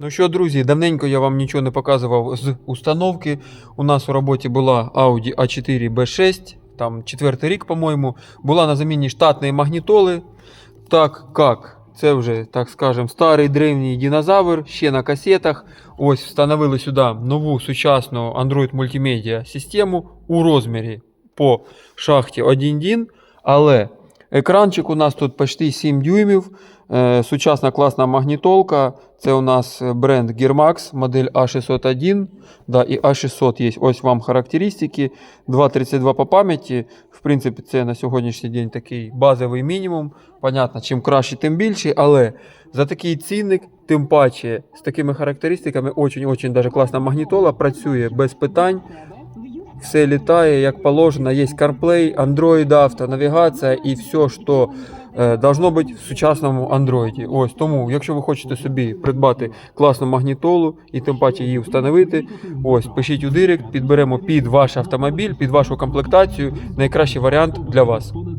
Ну що, друзі, давненько я вам нічого не показував з установки. У нас у роботі була Audi A4 B6, там четвертий рік, по-моєму. Була на заміні штатної магнітоли. Так як це вже, так скажем, старий древній динозавр, ще на касетах. Ось встановили сюди нову сучасну Android мультимедіа систему у розмірі по шахті 1.1, але екранчик у нас тут почти 7 дюймів. Е, Сучасна класна магнітолка. Це у нас бренд Gearmax, модель A601. Да, і A600 є. Ось вам характеристики. 2.32 по пам'яті. В принципі, це на сьогоднішній день такий базовий мінімум. Понятно, чим краще, тим більше, але за такий цінник, тим паче з такими характеристиками, даже класна магнітола, працює без питань. Все літає як положено, є CarPlay, Android Auto, навігація і все, що е, должно бути в сучасному Android. Ось тому, якщо ви хочете собі придбати класну магнітолу і тим паче її встановити, ось пишіть у директ, підберемо під ваш автомобіль, під вашу комплектацію найкращий варіант для вас.